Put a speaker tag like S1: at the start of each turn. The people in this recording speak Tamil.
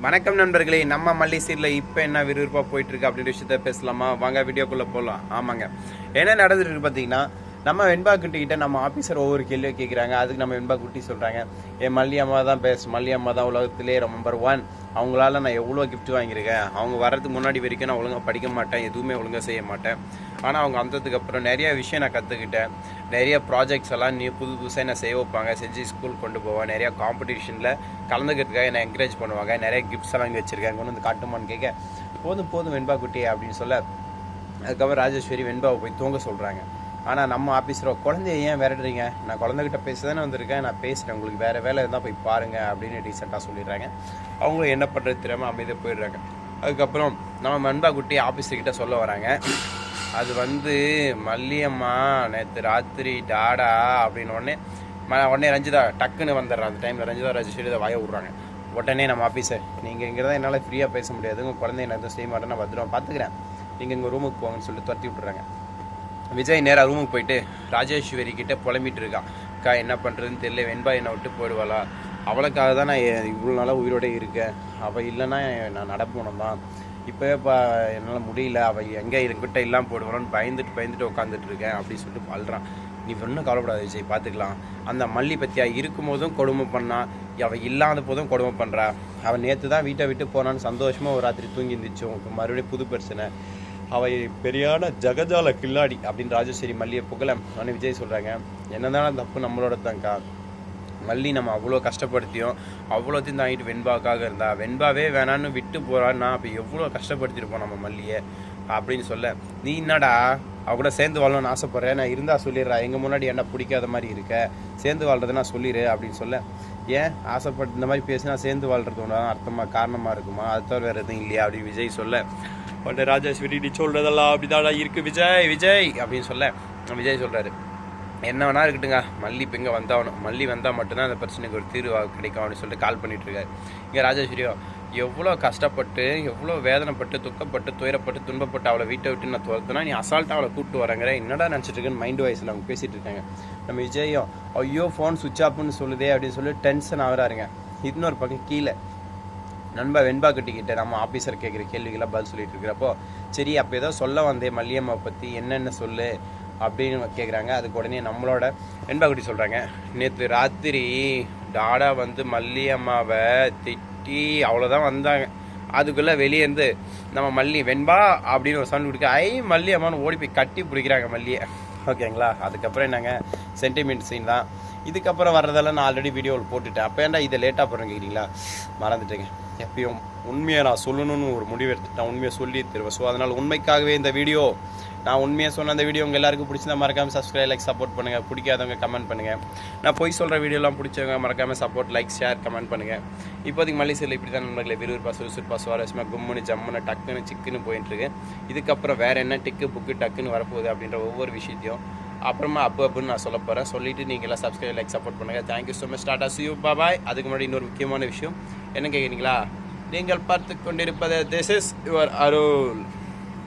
S1: வணக்கம் நண்பர்களே நம்ம மல்லி சீரில் இப்போ என்ன விறுவிறுப்பாக போயிட்டுருக்கு அப்படின்ற விஷயத்த பேசலாமா? வாங்க வீடியோக்குள்ளே போகலாம் ஆமாங்க. என்ன நடந்துட்டு பார்த்தீங்கன்னா நம்ம வெண்பா குட்டிகிட்ட நம்ம ஆஃபீஸர் ஒவ்வொரு கேள்வியை கேட்குறாங்க அதுக்கு நம்ம வெண்பா குட்டி சொல்கிறாங்க என் மல்லி அம்மா தான் பேஸ் மல்லி அம்மா தான் உலகத்திலே நம்பர் ஒன் அவங்களால நான் எவ்வளோ கிஃப்ட் வாங்கியிருக்கேன்? அவங்க வர்றதுக்கு முன்னாடி வரைக்கும் நான் ஒழுங்காக படிக்க மாட்டேன். எதுவுமே ஒழுங்காக செய்ய மாட்டேன். ஆனால் அவங்க வந்ததுக்கு அப்புறம் நிறைய விஷயம் நான் கற்றுக்கிட்டேன் நிறைய ப்ராஜெக்ட்ஸ் எல்லாம் நீ புது புதுசாக என்ன செய்ய வைப்பாங்க. செஞ்சு ஸ்கூல் கொண்டு போவேன் நிறைய காம்படிஷனில் கலந்துக்கிறதுக்காக என்னை என்கரேஜ் பண்ணுவாங்க. நிறைய கிஃப்ட்ஸ் எல்லாம் இங்கே வச்சுருக்காங்க கொண்டு வந்து காட்டுமான்னு கேட்க போதும் போதும் வெண்பா குட்டி அப்படின்னு சொல்ல அதுக்கப்புறம் ராஜேஸ்வரி வெண்பாவை போய் தூங்க சொல்கிறாங்க ஆனால் நம்ம ஆஃபீஸில் குழந்தைய ஏன் விரட்டுறீங்க? நான் குழந்தைகிட்ட பேச தானே வந்திருக்கேன். நான் பேசுகிறேன் உங்களுக்கு வேறு வேலை இருந்தால் போய் பாருங்கள் அப்படின்னு டீசெண்டாக சொல்லிடுறாங்க. அவங்களும் என்ன பண்ணுறது தெரியாமல் அமைதியாக போயிடுறாங்க. அதுக்கப்புறம் நம்ம மண்பா குட்டி ஆஃபீஸர்கிட்ட சொல்ல வராங்க. அது வந்து மல்லியம்மா நேற்று ராத்திரி டாடா அப்படின்னு உடனே ம- உடனே ரஞ்சிதா டக்குன்னு வந்துடுறான். அந்த டைமில் ரஞ்சிதா ரஞ்சி சொல்லி அதை வாய விட்றாங்க. உடனே நம்ம ஆஃபீஸர் நீங்கள் இங்கே தான் என்னால் ஃப்ரீயாக பேச முடியாது. உங்கள் குழந்தைய நான் எதுவும் செய்ய மாட்டேன் நான் பத்திரமா பார்த்துக்கிறேன் நீங்கள் இங்கே ரூமுக்கு போங்கன்னு சொல்லி துரத்தி விட்டுறாங்க. விஜய் நேராக ரூமுக்கு போயிட்டு ராஜேஸ்வரி கிட்டே புலம்பிட்டு இருக்கான் அக்கா என்ன பண்ணுறதுன்னு தெரியல வெண்பா என்னை விட்டு போயிடுவாளா? அவளுக்காக தான் நான் இவ்வளோ நாளாக உயிரோட இருக்கேன் அவள் இல்லைன்னா நான் நடப்போனோம் தான் இப்போவே இப்போ என்னால் முடியல. அவள் எங்கே என்கிட்ட இல்லாமல் போயிடுவான்னு பயந்துட்டு பயந்துட்டு உட்காந்துட்டு இருக்கேன் அப்படின்னு சொல்லிட்டு வாழ்கிறான் நீ ஒன்றும் கவலைப்படாத விஜய் பார்த்துக்கலாம் அந்த மல்லி பத்தியா இருக்கும் போதும் கொடுமை பண்ணா அவள் இல்லாத போதும் கொடுமை பண்ணுறா அவள் நேற்று தான் வீட்டை விட்டு போனான்னு சந்தோஷமாக ஒரு ராத்திரி தூங்கி இருந்துச்சோம் இப்போ மறுபடியும் புது பிரச்சனை. அவை பெரியான ஜகஜால கில்லாடி அப்படின்னு ராஜேஸ்வரி மல்லியை புகழ அவனே விஜய் சொல்கிறாங்க என்னதான் தப்பு நம்மளோட தான்க்கா மல்லி நம்ம அவ்வளோ கஷ்டப்படுத்தியும் அவ்வளோத்தையும் தாங்கிட்டு வெண்பாக்காக இருந்தா வெண்பாவே வேணான்னு விட்டு போகிறான்னா அப்போ எவ்வளோ கஷ்டப்படுத்திருப்போம் நம்ம மல்லியை அப்படின்னு சொல்ல. நீ என்னடா? அவ கூட சேர்ந்து வாழணும்னு ஆசைப்பட்றேன். நான் இருந்தா சொல்லிடுறா. எங்க முன்னாடி என்ன பிடிக்காத மாதிரி இருக்க? சேர்ந்து வாழ்றது நான் சொல்லிடு அப்படின்னு சொல்ல. ஏன் ஆசைப்பட்டு இந்த மாதிரி பேசினா சேர்ந்து வாழ்றது ஒன்று அர்த்தமா காரணமா இருக்குமா? அது தவிர வேற எதுவும் இல்லையா அப்படின்னு விஜய் சொல்ல. உடனே ராஜேஸ்வரி நீ சொல்றதெல்லாம் அப்படிதாடா இருக்கு விஜய் விஜய் அப்படின்னு சொல்ல. விஜய் சொல்றாரு. என்ன வேணா இருக்கட்டுங்க மல்லி இப்போ இங்கே வந்தாகணும்? மல்லி வந்தால் மட்டும்தான் அந்த பிரச்சனைக்கு ஒரு தீர்வு கிடைக்கும் அப்படின்னு சொல்லிட்டு கால் பண்ணிட்டு இருக்காரு. இங்கே ராஜேஸ்வரியோ எவ்வளோ கஷ்டப்பட்டு எவ்வளோ வேதனைப்பட்டு துக்கப்பட்டு துயரப்பட்டு துன்பப்பட்டு அவளை வீட்டை விட்டு நான் துரத்துனா நீ அசால்ட்டாக அவளை கூப்பிட்டு வரங்கிற. என்னடா நினச்சிட்டு இருக்குன்னு மைண்ட் வாய்ஸில் அவங்க பேசிகிட்டு இருக்காங்க. நம்ம விஜயம் ஐயோ ஃபோன் சுவிச் ஆஃப்னு சொல்லுதே அப்படின்னு சொல்லி டென்ஷன் ஆகுறாருங்க. இன்னொரு பக்கம் கீழே நண்பா வெண்பா கட்டிக்கிட்ட நம்ம ஆஃபீஸர் கேட்குற கேள்விகளாக பதில் சொல்லிட்டு இருக்கிறப்போ சரி அப்போ ஏதோ சொல்ல வந்தேன் மல்லியம்மா பற்றி என்னென்ன சொல்லு? அப்படின்னு கேட்குறாங்க அதுக்கு உடனே நம்மளோட வெண்பா குட்டி சொல்கிறாங்க நேற்று ராத்திரி டாடா வந்து மல்லியம்மாவை திட்டி அவ்வளோதான் வந்தாங்க. அதுக்குள்ளே வெளியேருந்து நம்ம மல்லி வெண்பா அப்படின்னு ஒரு சவுண்ட் கொடுக்க ஐ மல்லி அம்மான்னு ஓடி போய் கட்டி பிடிக்கிறாங்க மல்லியை. ஓகேங்களா அதுக்கப்புறம் என்னங்க? சென்டிமெண்ட் சீன் தான். இதுக்கப்புறம் வர்றதெல்லாம் நான் ஆல்ரெடி வீடியோவில் போட்டுட்டேன். அப்போ ஏன்டா இதை லேட்டாக போகிறேன் கேட்குறீங்களா மறந்துட்டேங்க. எப்பயும் உண்மையை நான் சொல்லணும்னு ஒரு முடிவு எடுத்துட்டேன். உண்மையை சொல்லி தருவேன். ஸோ அதனால் உண்மைக்காகவே இந்த வீடியோ நான் உண்மையாக சொன்ன அந்த வீடியோ உங்கள் எல்லாருக்கும் பிடிச்சிருந்தா மறக்காமல் சப்ஸ்கிரைப் லைக் சப்போர்ட் பண்ணுங்கள் பிடிக்காதவங்க கமெண்ட் பண்ணுங்கள் நான் பொய் சொல்கிற வீடியோலாம் பிடிச்சவங்க மறக்காமல் சப்போர்ட் லைக் ஷேர் கமெண்ட் பண்ணுங்கள் இப்போதைக்கு மலேசியில் இப்படி தான் நண்பர்களே விறுவிறுப்பா சுறுசுறுப்பாக சுவாரஸ்யமாக கும்முன்னு ஜம்முன்னு டக்குன்னு சிக்குன்னு போயிட்டுருக்கு இதுக்கப்புறம் வேறு என்ன டிக்கு புக்கு டக்குன்னு வரப்போகுது அப்படின்ற ஒவ்வொரு விஷயத்தையும் அப்புறமா அப்போ அப்புன்னு நான் சொல்ல போகிறேன் சொல்லிவிட்டு நீங்கள் எல்லாம் சப்ஸ்கிரைப் லைக் சப்போர்ட் பண்ணுங்கள் thank you so much tata see you bye அதுக்கு முன்னாடி இன்னொரு முக்கியமான விஷயம். என்ன கேட்குறீங்களா நீங்கள் பார்த்து கொண்டிருப்பது திஸ் இஸ் யுவர் அருள்